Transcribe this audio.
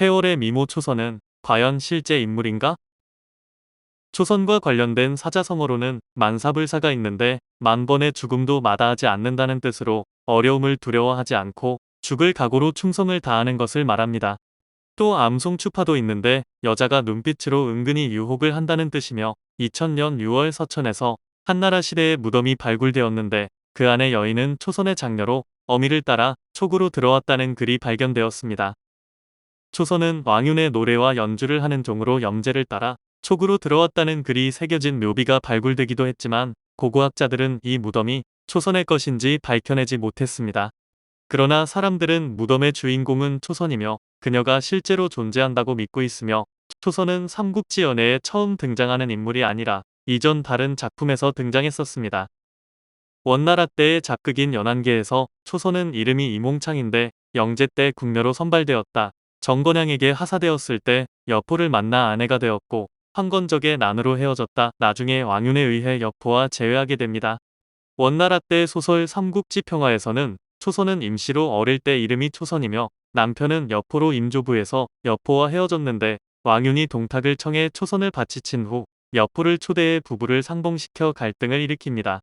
폐월의 미모 초선은 과연 실제 인물인가? 초선과 관련된 사자성어로는 만사불사가 있는데 만번의 죽음도 마다하지 않는다는 뜻으로 어려움을 두려워하지 않고 죽을 각오로 충성을 다하는 것을 말합니다. 또 암송추파도 있는데 여자가 눈빛으로 은근히 유혹을 한다는 뜻이며 2000년 6월 서천에서 한나라 시대의 무덤이 발굴되었는데 그 안에 여인은 초선의 장녀로 어미를 따라 촉으로 들어왔다는 글이 발견되었습니다. 초선은 왕윤의 노래와 연주를 하는 종으로 염제를 따라 촉으로 들어왔다는 글이 새겨진 묘비가 발굴되기도 했지만 고고학자들은 이 무덤이 초선의 것인지 밝혀내지 못했습니다. 그러나 사람들은 무덤의 주인공은 초선이며 그녀가 실제로 존재한다고 믿고 있으며 초선은 삼국지 연애에 처음 등장하는 인물이 아니라 이전 다른 작품에서 등장했었습니다. 원나라 때의 작극인 연안계에서 초선은 이름이 이몽창인데 영제 때 궁녀로 선발되었다. 정건양에게 하사되었을 때 여포를 만나 아내가 되었고 황건적의 난으로 헤어졌다. 나중에 왕윤에 의해 여포와 재회하게 됩니다. 원나라 때 소설 삼국지 평화에서는 초선은 임시로 어릴 때 이름이 초선이며 남편은 여포로 임조부에서 여포와 헤어졌는데 왕윤이 동탁을 청해 초선을 바치친 후 여포를 초대해 부부를 상봉시켜 갈등을 일으킵니다.